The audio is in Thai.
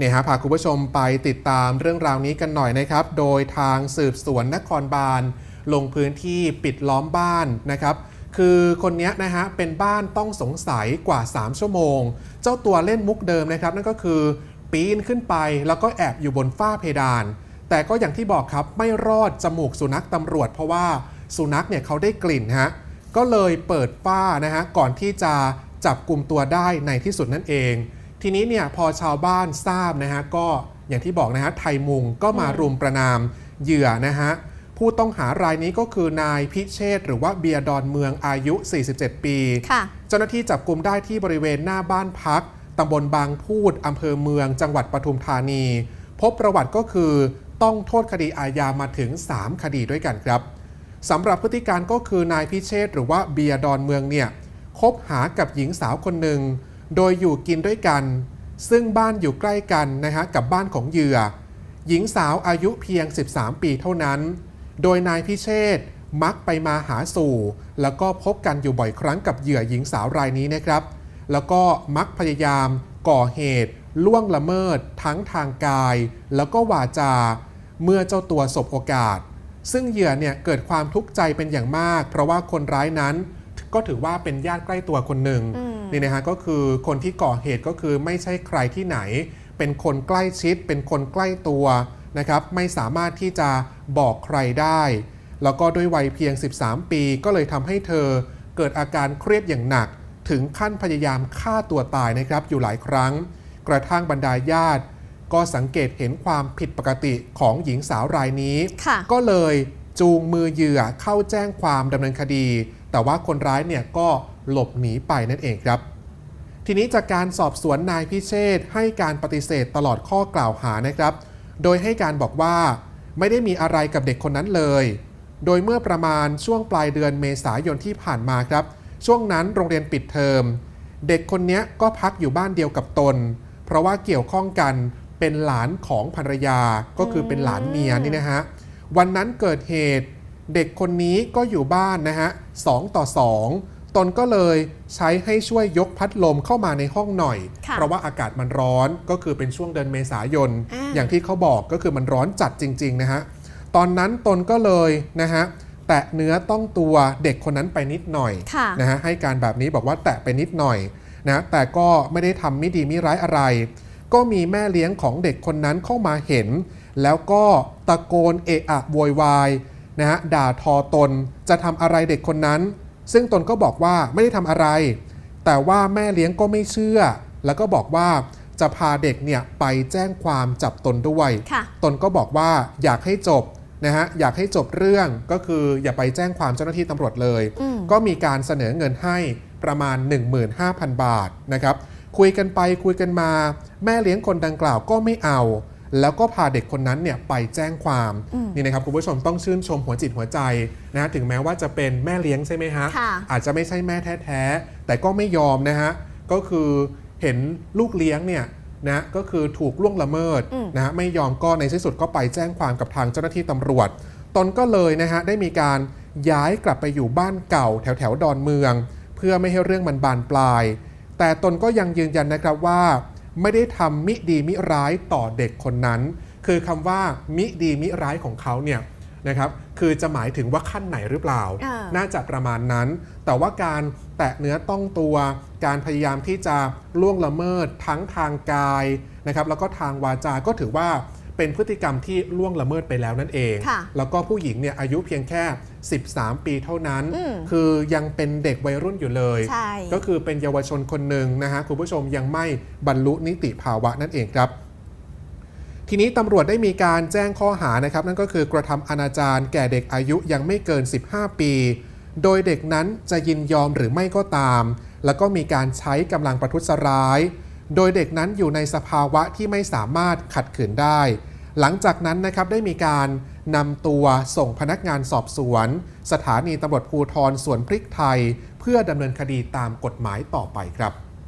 เนี่ยฮะพาคุณผู้ชมไปติดตามเรื่องราวนี้กันหน่อยนะครับ โดยทางสืบสวนนครบาล ลงพื้นที่ปิดล้อมบ้านนะครับ คือคนนี้นะฮะเป็นบ้านต้องสงสัยกว่า 3 ชั่วโมง เจ้าตัวเล่นมุกเดิมนะครับ นั่นก็คือปีนขึ้นไปแล้วก็แอบอยู่บนฝ้าเพดาน แต่ก็อย่างที่บอกครับไม่รอดจมูกสุนัขตำรวจ เพราะว่าสุนัขเนี่ยเขาได้กลิ่นฮะก็เลยเปิดฝ้านะฮะก่อนที่จะจับกลุ่มตัวได้ในที่สุดนั่นเอง ทีนี้เนี่ยพอชาวบ้านทราบนะฮะก็อย่างที่บอกนะฮะไทยมุงก็มารุมประนามเหยื่อนะฮะผู้ต้องหารายนี้ก็คือนายพิเชษฐ์หรือว่าเบียร์ดอนเมืองอายุ 47 ปีค่ะเจ้าหน้าที่จับกลุ่มได้ที่บริเวณหน้าบ้านพักตำบลบางพูดอำเภอเมือง จังหวัดปทุมธานี พบประวัติก็คือต้องโทษคดีอาญามาถึง 3 คดีด้วยกันครับสำหรับพฤติการก็คือนายพิเชษฐ์หรือว่าเบียร์ดอนเมืองเนี่ยคบหากับหญิงสาวคนหนึ่ง โดยอยู่กินด้วยกัน ซึ่งบ้านอยู่ใกล้กันนะฮะกับบ้านของเหยื่อ หญิงสาวอายุเพียง 13 ปีเท่านั้น โดยนายพิเชษมักไปมาหาสู่ แล้วก็พบกันอยู่บ่อยครั้งกับเหยื่อหญิงสาวรายนี้นะครับ แล้วก็มักพยายามก่อเหตุ ล่วงละเมิด ทั้งทางกาย แล้วก็วาจา เมื่อเจ้าตัวสบโอกาส ซึ่งเหยื่อเนี่ยเกิดความทุกข์ใจเป็นอย่างมาก เพราะว่าคนร้ายนั้น ก็ถือว่าเป็นญาติใกล้ตัวคนหนึ่งอืมนี่นะฮะก็คือคนที่ก่อเหตุก็คือไม่ใช่ใครที่ไหน เป็นคนใกล้ชิด เป็นคนใกล้ตัวนะครับไม่สามารถที่จะบอกใครได้ แล้วก็ด้วยวัยเพียง 13 ปีก็เลยทำให้เธอเกิดอาการเครียดอย่างหนัก ถึงขั้นพยายามฆ่าตัวตายนะครับอยู่หลายครั้ง กระทั่งบรรดาญาติ ก็สังเกตเห็นความผิดปกติของหญิงสาวรายนี้ค่ะก็เลยจูงมือเหยื่อเข้าแจ้งความดำเนินคดี แต่ว่าคนร้ายเนี่ยก็หลบหนีไปนั่นเองครับ ทีนี้จากการสอบสวนนายพิเชษให้การปฏิเสธตลอดข้อกล่าวหานะครับ โดยให้การบอกว่าไม่ได้มีอะไรกับเด็กคนนั้นเลย โดยเมื่อประมาณช่วงปลายเดือนเมษายนที่ผ่านมาครับ ช่วงนั้นโรงเรียนปิดเทอม เด็กคนนี้ก็พักอยู่บ้านเดียวกับตน เพราะว่าเกี่ยวข้องกันเป็นหลานของภรรยาก็คือเป็นหลานเมียนี่นะฮะวันนั้นเกิดเหตุ เด็กคนนี้ก็อยู่บ้านนะฮะสองต่อสองตนก็เลยใช้ให้ช่วยยกพัดลมเข้ามาในห้องหน่อยค่ะเพราะว่าอากาศมันร้อนก็คือเป็นช่วงเดือนเมษายนอ่าอย่างที่เขาบอกก็คือมันร้อนจัดจริง ๆ นะฮะ ตอนนั้นตนก็เลยนะฮะแตะเนื้อต้องตัวเด็กคนนั้นไปนิดหน่อยค่ะนะฮะให้การแบบนี้บอกว่าแตะไปนิดหน่อยนะแต่ก็ไม่ได้ทำไม่ดีไม่ร้ายอะไร ก็มีแม่เลี้ยงของเด็กคนนั้นเข้ามาเห็น แล้วก็ตะโกนเอะอะโวยวาย นะฮะด่าทอตนจะทำอะไรเด็กคนนั้น ซึ่งตนก็บอกว่าไม่ได้ทำอะไร แต่ว่าแม่เลี้ยงก็ไม่เชื่อ แล้วก็บอกว่าจะพาเด็กเนี่ยไปแจ้งความจับตนด้วยค่ะตนก็บอกว่าอยากให้จบนะฮะอยากให้จบเรื่องก็คืออย่าไปแจ้งความเจ้าหน้าที่ตำรวจเลยอืมก็มีการเสนอเงินให้ประมาณ 15,000 บาทนะครับคุยกันไปคุยกันมา แม่เลี้ยงคนดังกล่าวก็ไม่เอา แล้วก็พาเด็กคนนั้นเนี่ยไปแจ้งความอืมนี่นะครับคุณผู้ชมต้องชื่นชมหัวจิตหัวใจนะฮะถึงแม้ว่าจะเป็นแม่เลี้ยงใช่ไหมฮะค่ะอาจจะไม่ใช่แม่แท้ๆแต่ก็ไม่ยอมนะฮะก็คือเห็นลูกเลี้ยงเนี่ยนะก็คือถูกล่วงละเมิดอืมนะฮะไม่ยอมก็ในที่สุดก็ไปแจ้งความกับทางเจ้าหน้าที่ตำรวจ ตนก็เลยนะฮะได้มีการย้ายกลับไปอยู่บ้านเก่าแถวแถวๆดอนเมือง เพื่อไม่ให้เรื่องมันบานปลาย แต่ตนก็ยังยืนยันนะครับว่า ไม่ได้ทำมิดีมิร้ายต่อเด็กคนนั้น คือคำว่ามิดีมิร้ายของเขาเนี่ยนะครับคือจะหมายถึงว่าขั้นไหนหรือเปล่าอ่า น่าจะประมาณนั้น แต่ว่าการแตะเนื้อต้องตัว การพยายามที่จะล่วงละเมิดทั้งทางกายนะครับแล้วก็ทางวาจา ก็ถือว่า เป็นพฤติกรรมที่ล่วงละเมิดไปแล้วนั่นเองค่ะแล้วก็ผู้หญิงเนี่ยอายุเพียงแค่ 13 ปีเท่านั้นอืมคือยังเป็นเด็กวัยรุ่นอยู่เลยใช่ก็คือเป็นเยาวชนคนหนึ่งนะฮะคุณผู้ชมยังไม่บรรลุนิติภาวะนั่นเองครับ ทีนี้ตำรวจได้มีการแจ้งข้อหานะครับ นั่นก็คือกระทำอนาจารแก่เด็กอายุยังไม่เกิน 15 ปี โดยเด็กนั้นจะยินยอมหรือไม่ก็ตาม แล้วก็มีการใช้กำลังประทุษร้าย โดยเด็กนั้นอยู่ในสภาวะที่ไม่สามารถขัดขืนได้ หลังจากนั้นนะครับได้มีการนำตัวส่งพนักงานสอบสวน สถานีตำรวจภูทรสวนพริกไทย เพื่อดำเนินคดีตามกฎหมายต่อไปครับ